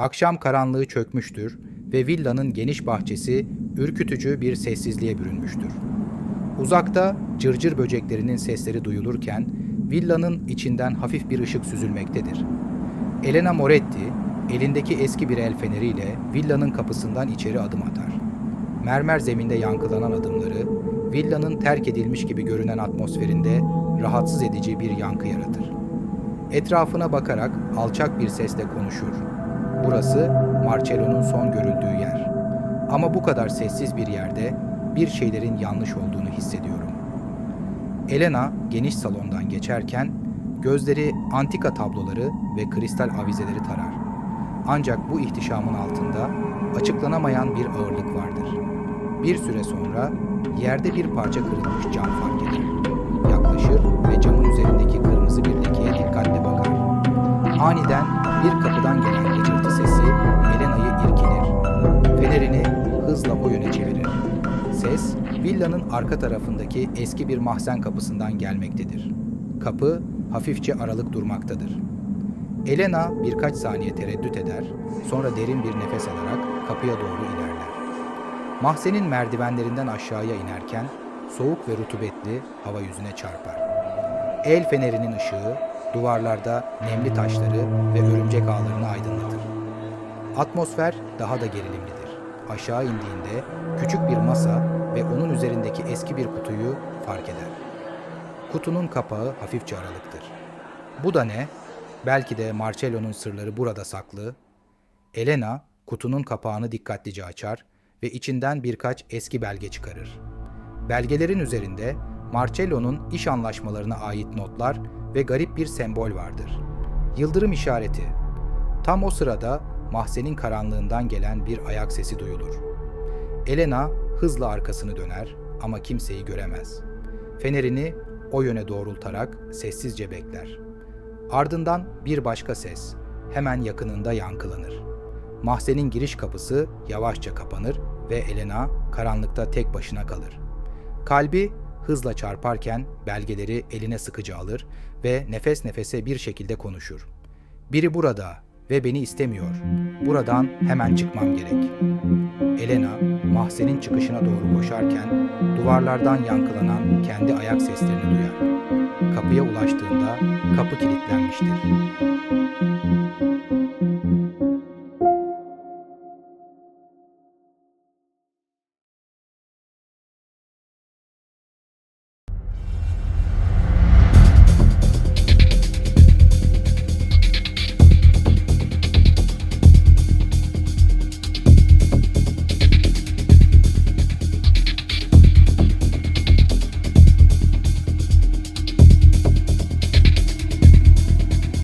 Akşam karanlığı çökmüştür ve villanın geniş bahçesi ürkütücü bir sessizliğe bürünmüştür. Uzakta cırcır böceklerinin sesleri duyulurken villanın içinden hafif bir ışık süzülmektedir. Elena Moretti elindeki eski bir el feneriyle villanın kapısından içeri adım atar. Mermer zeminde yankılanan adımları villanın terk edilmiş gibi görünen atmosferinde rahatsız edici bir yankı yaratır. Etrafına bakarak alçak bir sesle konuşur. Burası Marcello'nun son görüldüğü yer. Ama bu kadar sessiz bir yerde bir şeylerin yanlış olduğunu hissediyorum. Elena geniş salondan geçerken gözleri antika tabloları ve kristal avizeleri tarar. Ancak bu ihtişamın altında açıklanamayan bir ağırlık vardır. Bir süre sonra yerde bir parça kırılmış cam fark eder. Yaklaşır ve camın üzerindeki kırmızı bir lekeye dikkatle bakar. Aniden bir kapıdan gelen villanın arka tarafındaki eski bir mahzen kapısından gelmektedir. Kapı hafifçe aralık durmaktadır. Elena birkaç saniye tereddüt eder, sonra derin bir nefes alarak kapıya doğru ilerler. Mahzenin merdivenlerinden aşağıya inerken soğuk ve rutubetli hava yüzüne çarpar. El fenerinin ışığı duvarlarda nemli taşları ve örümcek ağlarını aydınlatır. Atmosfer daha da gerilimlidir. Aşağı indiğinde küçük bir masa ve onun üzerindeki eski bir kutuyu fark eder. Kutunun kapağı hafifçe aralıktır. Bu da ne? Belki de Marcello'nun sırları burada saklı. Elena kutunun kapağını dikkatlice açar ve içinden birkaç eski belge çıkarır. Belgelerin üzerinde Marcello'nun iş anlaşmalarına ait notlar ve garip bir sembol vardır. Yıldırım işareti. Tam o sırada mahzenin karanlığından gelen bir ayak sesi duyulur. Elena hızla arkasını döner ama kimseyi göremez. Fenerini o yöne doğrultarak sessizce bekler. Ardından bir başka ses hemen yakınında yankılanır. Mahzenin giriş kapısı yavaşça kapanır ve Elena karanlıkta tek başına kalır. Kalbi hızla çarparken belgeleri eline sıkıca alır ve nefes nefese bir şekilde konuşur. Biri burada ve beni istemiyor. Buradan hemen çıkmam gerek. Elena mahzenin çıkışına doğru koşarken duvarlardan yankılanan kendi ayak seslerini duyar. Kapıya ulaştığında kapı kilitlenmiştir.